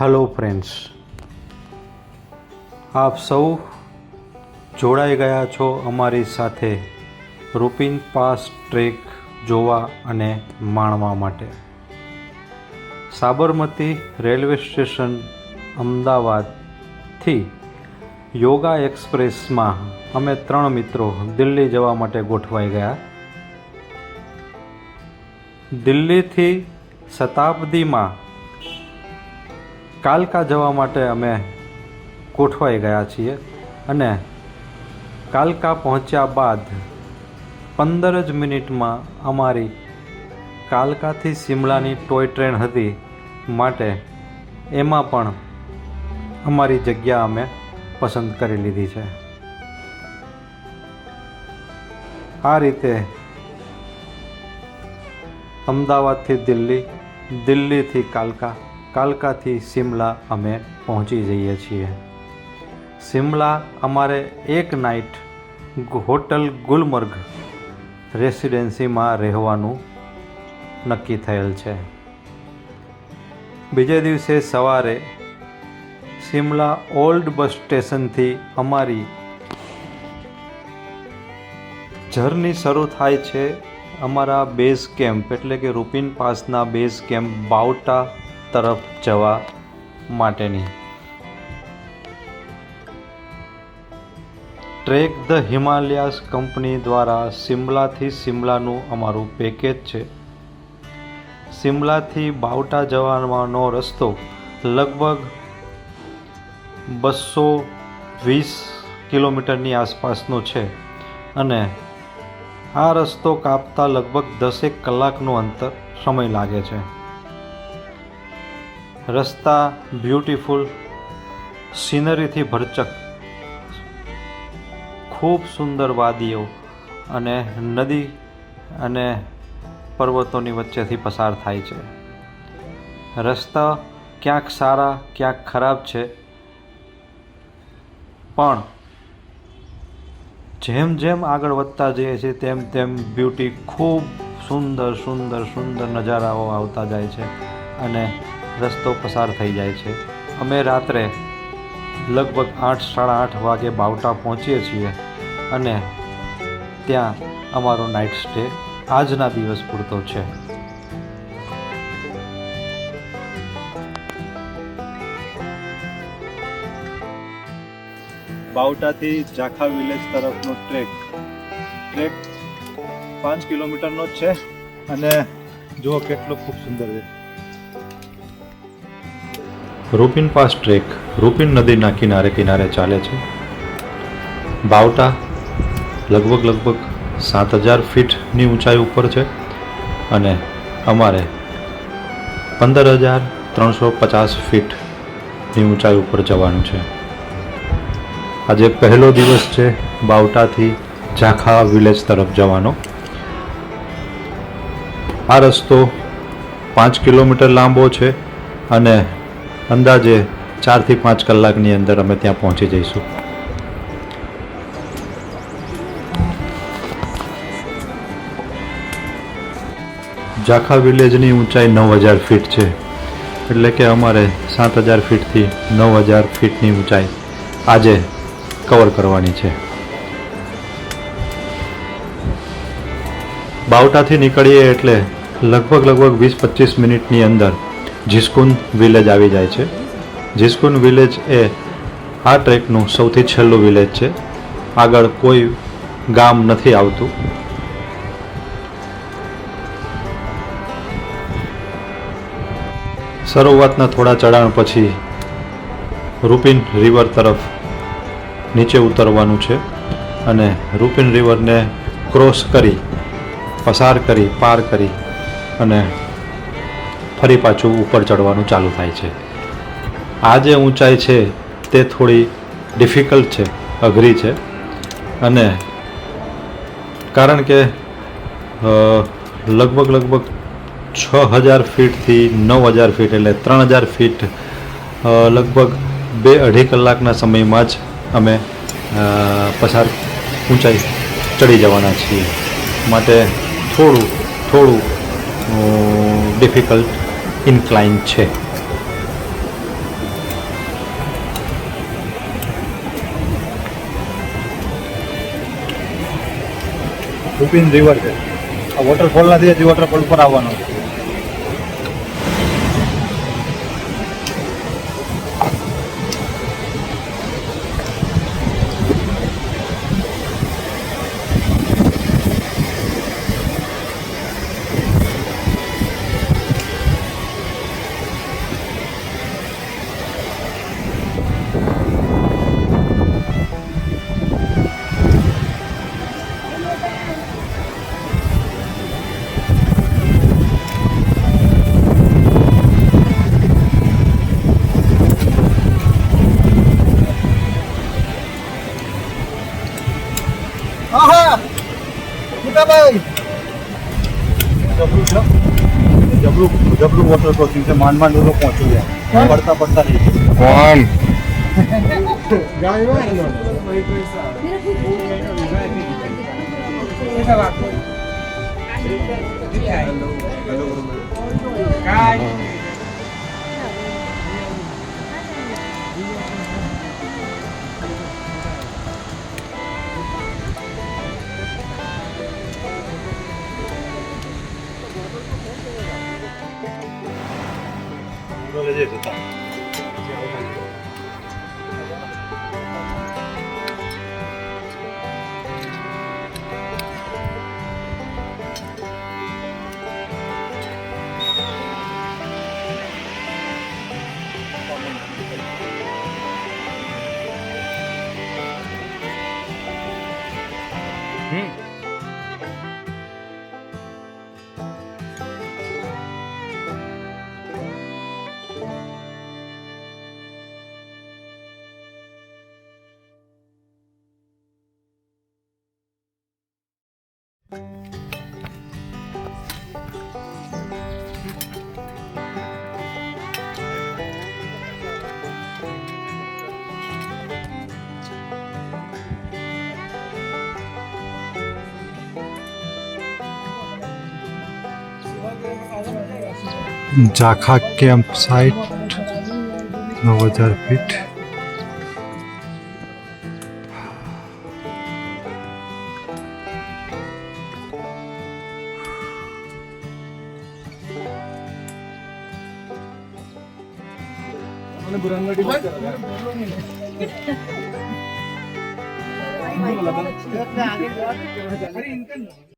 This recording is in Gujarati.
હલો ફ્રેન્ડ્સ આપ સૌ જોડાઈ ગયા છો અમારી સાથે રૂપિન પાસ ટ્રેક જોવા અને માણવા માટે. સાબરમતી રેલવે સ્ટેશન અમદાવાદથી યોગા એક્સપ્રેસમાં અમે ત્રણ મિત્રો દિલ્હી જવા માટે ગોઠવાઈ ગયા. દિલ્હીથી શતાબ્દીમાં કાલકા જવા માટે અમે ગોઠવાઈ ગયા છીએ અને કાલકા પહોંચ્યા બાદ પંદર જ મિનિટમાં અમારી કાલકાથી શિમલાની ટોય ટ્રેન હતી માટે એમાં પણ અમારી જગ્યા અમે પસંદ કરી લીધી છે. આ રીતે અમદાવાદથી દિલ્હી, દિલ્હીથી કાલકા કાલકાથી શિમલા અમે પહોંચી જઈએ છીએ. શિમલા અમારે એક નાઇટ હોટલ ગુલમર્ગ રેસિડેન્સીમાં રહેવાનું નક્કી થયેલ છે. બીજે દિવસે સવારે શિમલા ઓલ્ડ બસ સ્ટેશનથી અમારી જર્ની શરૂ થાય છે અમારા બેઝ કેમ્પ, એટલે કે રૂપિન પાસના બેઝ કેમ્પ બાવટા તરફ જવા માટેની. ટ્રેક ધ હિમાલયાસ કંપની દ્વારા શિમલાથી શિમલાનું અમારું પેકેજ છે. શિમલાથી બાવટા જવાનો રસ્તો લગભગ બસો વીસ કિલોમીટરની આસપાસનો છે અને આ રસ્તો કાપતા લગભગ દસેક કલાકનું અંતર સમય લાગે છે. રસ્તા, બ્યુટીફુલ, સિનરીથી ભરચક, ખૂબ સુંદર વાદીઓ અને નદી અને પર્વતોની વચ્ચેથી પસાર થાય છે. રસ્તા ક્યાંક સારા, ક્યાંક ખરાબ છે, પણ જેમ જેમ આગળ વધતા જઈએ છીએ, તેમ તેમ બ્યુટી ખૂબ સુંદર સુંદર સુંદર નજારાઓ આવતા જાય છે અને રસ્તો પસાર થઈ જાય છે. અમે રાત્રે લગભગ આઠ, સાડા આઠ વાગે બાવટા પહોંચીએ છીએ અને ત્યાં અમારો નાઇટ સ્ટે આજના દિવસ પૂરતો છે. બાવટાથી જાખા વિલેજ તરફનો ટ્રેક ટ્રેક પાંચ કિલોમીટરનો છે અને જુઓ કેટલો ખૂબ સુંદર છે. રૂપિન પાસ ટ્રેક રૂપિન નદીના કિનારે કિનારે ચાલે છે. બાવટા લગભગ લગભગ સાત હજાર ફીટની ઊંચાઈ ઉપર છે અને અમારે પંદર હજાર ત્રણસો પચાસ ફીટની ઊંચાઈ ઉપર જવાનું છે. આજે પહેલો દિવસ છે બાવટાથી ઝાખા વિલેજ તરફ જવાનો. આ રસ્તો પાંચ કિલોમીટર લાંબો છે અને અંદાજે ચારથી પાંચ કલાકની અંદર અમે ત્યાં પહોંચી જઈશું. જાખા વિલેજની ઊંચાઈ નવ હજાર ફીટ છે. એટલે કે અમારે સાત હજાર ફીટથી નવ હજાર ફીટની ઊંચાઈ આજે કવર કરવાની છે. બાવટાથી નીકળીએ એટલે લગભગ લગભગ વીસ પચીસ મિનિટની અંદર જિસ્કુન વિલેજ આવી જાય છે. જિસ્કુન વિલેજ એ આ ટ્રેકનું સૌથી છેલ્લું વિલેજ છે. આગળ કોઈ ગામ નથી આવતું. શરૂઆતના થોડા ચઢાણ પછી રૂપિન રિવર તરફ નીચે ઉતરવાનું છે અને રૂપિન રિવરને ક્રોસ કરી, પસાર કરી, પાર કરી અને ફરી પાછું ઉપર ચડવાનું ચાલુ થાય છે. આ જે ઊંચાઈ છે, તે થોડી ડિફિકલ્ટ છે, અઘરી છે. અને કારણ કે લગભગ લગભગ છ હજાર ફીટથી નવ હજાર ફીટ એટલે ત્રણ હજાર ફીટ લગભગ બે અઢી કલાકના સમયમાં જ અમે પસાર ઊંચાઈ ચડી જવાના છીએ. માટે થોડું થોડું ડિફિકલ્ટ ઇન્ક્લાઇન છે. રૂપિન રિવર છે આ વોટરફોલ નથી હજી વોટરફોલ પર આવવાનો. છે મુકાભાઈ જબરું છે જબરું જબરું વોટર ક્રોસિંગ છે માંડ માંડ લોકો પહોંચ્યું છે પડતા પડતા નહીં કોણ 出た。うん。લઈ જતા ઝાખા કેમ્પ સાઇટ નવ હજાર ફીટ આગે